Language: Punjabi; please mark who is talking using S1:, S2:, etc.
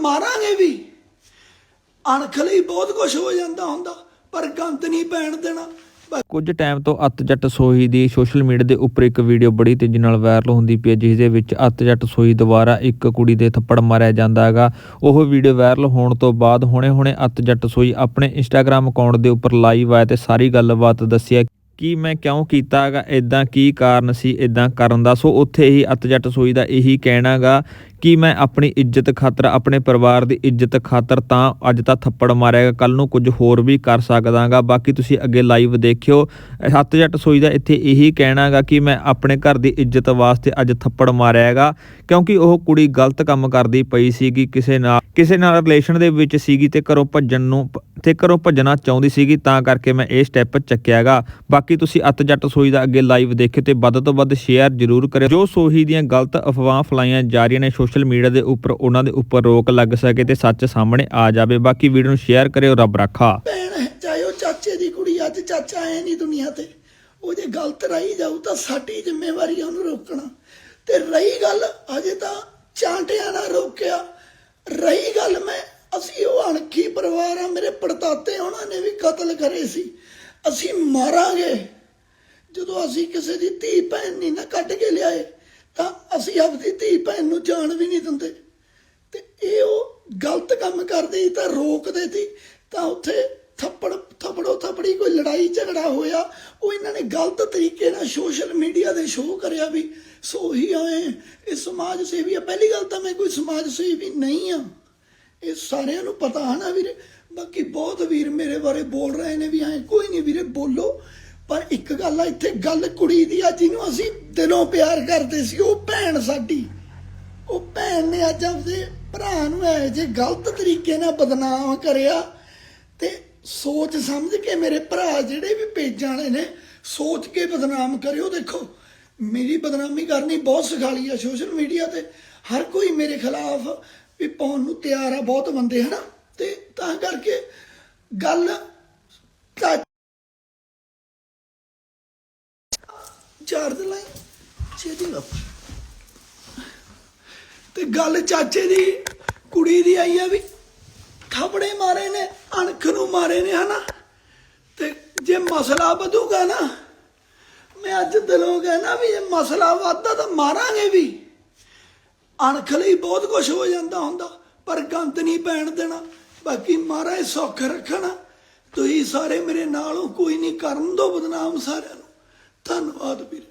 S1: ਮਾਰਾਂਗੇ ਵੀ। ਅਣਖ ਲਈ ਬਹੁਤ ਕੁਝ ਹੋ ਜਾਂਦਾ ਹੁੰਦਾ, ਪਰ ਗੰਦ ਨਹੀਂ ਪੈਣ ਦੇਣਾ।
S2: ਕੁਝ ਟਾਈਮ ਤੋਂ ਅੱਤ ਸੋਹੀ ਦੀ ਸੋਸ਼ਲ ਮੀਡੀਆ ਦੇ ਉੱਪਰ ਇੱਕ ਵੀਡੀਓ ਬੜੀ ਤੇਜ਼ੀ ਨਾਲ ਵਾਇਰਲ ਹੁੰਦੀ ਪਈ ਹੈ ਜਿਸ ਦੇ ਵਿੱਚ ਅੱਤ ਸੋਹੀ ਦੁਆਰਾ ਇੱਕ ਕੁੜੀ ਦੇ ਥੱਪੜ ਮਾਰਿਆ ਜਾਂਦਾ ਹੈਗਾ। ਉਹ ਵੀਡੀਓ ਵਾਇਰਲ ਹੋਣ ਤੋਂ ਬਾਅਦ ਹੁਣੇ-ਹੁਣੇ ਅੱਤ ਸੋਹੀ ਆਪਣੇ ਇੰਸਟਾਗ੍ਰam ਅਕਾਊਂਟ ਦੇ ਉੱਪਰ ਲਾਈਵ ਆਇਆ ਤੇ ਸਾਰੀ ਗੱਲਬਾਤ ਦੱਸਿਆ ਕਿ ਮੈਂ ਕਿਉਂ ਕੀਤਾ ਹੈਗਾ ਇਦਾਂ ਕੀ ਕਾਰਨ ਸੀ ਇਦਾਂ ਕਰਨ ਦਾ। ਸੋ ਉੱਥੇ ਹੀ ਅੱਤ ਜੱਟ ਸੋਈ ਦਾ ਇਹੀ ਕਹਿਣਾਗਾ ਕਿ ਮੈਂ ਆਪਣੀ ਇੱਜ਼ਤ ਖਾਤਰ, ਆਪਣੇ ਪਰਿਵਾਰ ਦੀ ਇੱਜ਼ਤ ਖਾਤਰ ਤਾਂ ਅੱਜ ਤਾਂ ਥੱਪੜ ਮਾਰਿਆਗਾ ਕੱਲ ਨੂੰ ਕੁਝ ਹੋਰ ਵੀ ਕਰ ਸਕਦਾਗਾ। ਬਾਕੀ ਤੁਸੀਂ ਅੱਗੇ ਲਾਈਵ ਦੇਖਿਓ। ਅੱਤ ਜੱਟ ਸੋਈ ਦਾ ਇੱਥੇ ਇਹੀ ਕਹਿਣਾਗਾ ਕਿ ਮੈਂ ਆਪਣੇ ਘਰ ਦੀ ਇੱਜ਼ਤ ਵਾਸਤੇ ਅੱਜ ਥੱਪੜ ਮਾਰਿਆਗਾ, ਕਿਉਂਕਿ ਉਹ ਕੁੜੀ ਗਲਤ ਕੰਮ ਕਰਦੀ ਪਈ ਸੀਗੀ, ਕਿਸੇ ਨਾਲ ਕਿਸੇ ਨਾਲ ਰਿਲੇਸ਼ਨ ਦੇ ਵਿੱਚ ਸੀਗੀ ਤੇ ਘਰੋਂ ਭੱਜਣ ਨੂੰ, ਤੇ ਘਰੋਂ ਭੱਜਣਾ ਚਾਹੁੰਦੀ ਸੀਗੀ, ਤਾਂ ਕਰਕੇ ਮੈਂ ਇਹ ਸਟੈਪ ਚੱਕਿਆਗਾ। ਬਾਕੀ ਤੁਸੀਂ ਅੱਤ ਜੱਟ ਸੋਈ ਦਾ ਅੱਗੇ ਲਾਈਵ ਦੇਖਿਓ ਤੇ ਵੱਧ ਤੋਂ ਵੱਧ ਸ਼ੇਅਰ ਜ਼ਰੂਰ ਕਰਿਓ। ਜੋ ਸੋਹੀ ਦੀਆਂ ਗਲਤ ਅਫਵਾਹਾਂ ਫਲਾਈਆਂ ਜਾ ਰਹੀਆਂ ਨੇ ਸੋਸ਼ਲ ਮੀਡੀਆ ਦੇ ਉੱਪਰ ਉਹਨਾਂ ਦੇ ਉੱਪਰ ਰੋਕ ਲੱਗ ਸਕੇ ਤੇ ਸੱਚ ਸਾਹਮਣੇ ਆ ਜਾਵੇ। ਬਾਕੀ ਵੀਡੀਓ ਨੂੰ ਸ਼ੇਅਰ ਕਰਿਓ, ਰੱਬ ਰਾਖਾ।
S1: ਭੈਣ ਹੈ ਚਾਹੇ ਉਹ ਚਾਚੇ ਦੀ ਕੁੜੀ ਅੱਜ ਚਾਚਾ ਹੈ ਨਹੀਂ ਦੁਨੀਆ ਤੇ। ਉਹ ਜੇ ਗਲਤ ਰਹੀ ਜਾਊ ਤਾਂ ਸਾਡੀ ਜ਼ਿੰਮੇਵਾਰੀ ਆ ਉਹਨੂੰ ਰੋਕਣਾ। ਤੇ ਰਹੀ ਗੱਲ ਅਜੇ ਤਾਂ ਚਾਂਟਿਆਂ ਨਾਲ ਰੋਕਿਆ। ਰਹੀ ਗੱਲ ਮੈਂ, ਅਸੀਂ ਉਹ ਅਣਖੀ ਪਰਿਵਾਰ ਆ, ਮੇਰੇ ਪੜਤਾਤੇ ਉਹਨਾਂ ਨੇ ਵੀ ਕਤਲ ਕਰੇ ਸੀ। ਅਸੀਂ ਮਾਰਾਂਗੇ। ਜਦੋਂ ਅਸੀਂ ਕਿਸੇ ਦੀ ਧੀ ਭੈਣ ਨਹੀਂ ਨਾ ਕੱਢ ਕੇ ਲਿਆਏ ਤਾਂ ਅਸੀਂ ਆਪਣੀ ਧੀ ਭੈਣ ਨੂੰ ਜਾਣ ਵੀ ਨਹੀਂ ਦਿੰਦੇ। ਤੇ ਇਹ ਉਹ ਗਲਤ ਕੰਮ ਕਰਦੇ ਸੀ, ਤਾਂ ਰੋਕਦੇ ਸੀ। ਤਾਂ ਉੱਥੇ ਥੱਪੜ, ਥੱਪੜੋ ਥੱਪੜੀ ਕੋਈ ਲੜਾਈ ਝਗੜਾ ਹੋਇਆ, ਉਹ ਇਹਨਾਂ ਨੇ ਗਲਤ ਤਰੀਕੇ ਨਾਲ ਸੋਸ਼ਲ ਮੀਡੀਆ ਦੇ ਸ਼ੋਅ ਕਰਿਆ ਵੀ, ਸੋ ਹੀ ਆਏ ਇਹ ਸਮਾਜ ਸੇਵੀ ਆ। ਪਹਿਲੀ ਗੱਲ ਤਾਂ ਮੈਂ ਕੋਈ ਸਮਾਜ ਸੇਵੀ ਨਹੀਂ ਆ। ਇਹ ਸਾਰਿਆਂ ਨੂੰ ਪਤਾ ਹੈ ਨਾ ਵੀਰੇ। ਬਾਕੀ ਬਹੁਤ ਵੀਰ ਮੇਰੇ ਬਾਰੇ ਬੋਲ ਰਹੇ ਨੇ ਵੀ ਐ। ਕੋਈ ਨਹੀਂ ਵੀਰੇ, ਬੋਲੋ। ਪਰ ਇੱਕ ਗੱਲ ਆ, ਇੱਥੇ ਗੱਲ ਕੁੜੀ ਦੀ ਆ, ਜਿਹਨੂੰ ਅਸੀਂ ਦਿਲੋਂ ਪਿਆਰ ਕਰਦੇ ਸੀ, ਉਹ ਭੈਣ ਸਾਡੀ। ਉਹ ਭੈਣ ਨੇ ਅੱਜ ਆਪਦੇ ਭਰਾ ਨੂੰ ਐ ਜੇ ਗਲਤ ਤਰੀਕੇ ਨਾਲ ਬਦਨਾਮ ਕਰਿਆ ਤੇ ਸੋਚ ਸਮਝ ਕੇ ਮੇਰੇ ਭਰਾ ਜਿਹੜੇ ਵੀ ਪੇਜਾਂ ਵਾਲੇ ਨੇ, ਸੋਚ ਕੇ ਬਦਨਾਮ ਕਰਿਓ। ਦੇਖੋ, ਮੇਰੀ ਬਦਨਾਮੀ ਕਰਨੀ ਬਹੁਤ ਸਖਾਲੀ ਆ ਸੋਸ਼ਲ ਮੀਡੀਆ ਤੇ। ਹਰ ਕੋਈ ਮੇਰੇ ਖਿਲਾਫ ਵੀ ਪਾਉਣ ਨੂੰ ਤਿਆਰ ਆ, ਬਹੁਤ ਬੰਦੇ, ਹਨਾ? ਤੇ ਤਾਂ ਕਰਕੇ ਗੱਲ ਤਾਂ ਚਾਰ ਦਿਨ ਲਈ। ਛੇਤੀ ਲੱਭ ਤੇ ਗੱਲ ਚਾਚੇ ਦੀ, ਕੁੜੀ ਦੀ ਆਈ ਆ ਵੀ ਥਾਪੜੇ ਮਾਰੇ ਨੇ, ਅਣਖ ਨੂੰ ਮਾਰੇ ਨੇ ਹਨਾ। ਤੇ ਜੇ ਮਸਲਾ ਵਧੂਗਾ ਨਾ, ਮੈਂ ਅੱਜ ਦਿਲੋਂ ਕਹਿਣਾ ਵੀ ਜੇ ਮਸਲਾ ਵੱਧਦਾ ਤਾਂ ਮਾਰਾਂਗੇ ਵੀ। ਅਣਖ ਲਈ ਬਹੁਤ ਕੁਝ ਹੋ ਜਾਂਦਾ ਹੁੰਦਾ, ਪਰ ਗੰਦ ਨਹੀਂ ਪੈਣ ਦੇਣਾ। ਬਾਕੀ ਮਹਾਰਾਜ ਸੁੱਖ ਰੱਖਣਾ। ਤੁਸੀਂ ਸਾਰੇ ਮੇਰੇ ਨਾਲ ਹੋ ਕੋਈ ਨਹੀਂ ਕਰਨ ਦੋ ਬਦਨਾਮ ਸਾਰਿਆਂ ਨੂੰ। ਧੰਨਵਾਦ ਵੀਰ।